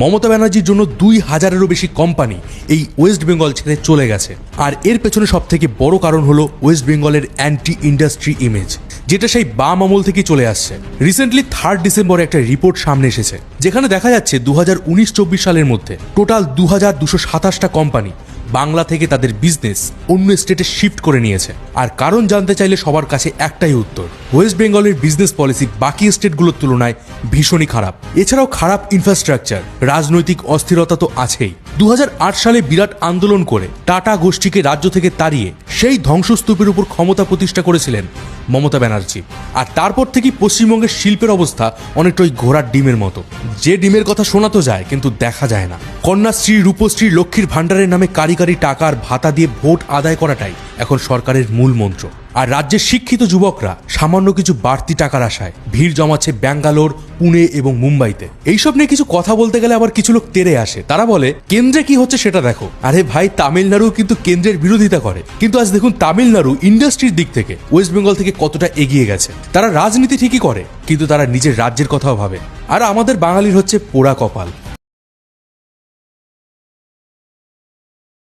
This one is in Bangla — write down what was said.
মমতা ব্যানার্জির জন্য দুই হাজারেরও বেশি কোম্পানি এই ওয়েস্ট বেঙ্গল ছেড়ে চলে গেছে। আর এর পেছনে সব থেকে বড় কারণ হলো ওয়েস্ট বেঙ্গলের অ্যান্টি ইন্ডাস্ট্রি ইমেজ যেটা সেই বাম আমল থেকে চলে আসছে। রিসেন্টলি থার্ড ডিসেম্বরে একটা রিপোর্ট সামনে এসেছে, যেখানে দেখা যাচ্ছে দু হাজার উনিশ চব্বিশ সালের মধ্যে টোটাল দু হাজার দুশো সাতাশটা কোম্পানি বাংলা থেকে তাদের বিজনেস অন্য স্টেটে শিফট করে নিয়েছে। আর কারণ জানতে চাইলে সবার কাছে একটাই উত্তর ওয়েস্ট বেঙ্গলের বিজনেস পলিসি বাকি স্টেটগুলোর তুলনায় ভীষণই খারাপ। এছাড়াও খারাপ ইনফ্রাস্ট্রাকচার রাজনৈতিক অস্থিরতা তো আছেই। দু হাজার আট সালে বিরাট আন্দোলন করে টাটা গোষ্ঠীকে রাজ্য থেকে তাড়িয়ে সেই ধ্বংসস্তূপের উপর ক্ষমতা প্রতিষ্ঠা করেছিলেন মমতা ব্যানার্জি। আর তারপর থেকেই পশ্চিমবঙ্গের শিল্পের অবস্থা অনেকটাই ঘোড়ার ডিমের মতো। যে ডিমের কথা শোনা তো যায়, কিন্তু দেখা যায় না। কন্যাশ্রী, রূপশ্রী, লক্ষ্মীর ভাণ্ডারের নামে কারি কারি টাকার ভাতা দিয়ে ভোট আদায় করাটাই এখন সরকারের মূল মন্ত্র। আর রাজ্যের শিক্ষিত যুবকরা সামান্য কিছু বাড়তি টাকার আশায় ভিড় জমাচ্ছে ব্যাঙ্গালোর, পুনে এবং মুম্বাইতে। এইসব নিয়ে কিছু কথা বলতে গেলে আবার কিছু লোক তেরে আসে। তারা বলে, কেন্দ্রে কি হচ্ছে সেটা দেখো। আরে ভাই তামিলনাড়ু কিন্তু কেন্দ্রের বিরোধিতা করে। কিন্তু আজ দেখুন তামিলনাড়ু ইন্ডাস্ট্রির দিক থেকে ওয়েস্ট বেঙ্গল থেকে কতটা এগিয়ে গেছে। তারা রাজনীতি ঠিকই করে, কিন্তু তারা নিজের রাজ্যের কথাও ভাবে। আর আমাদের বাঙালির হচ্ছে পোড়া কপাল।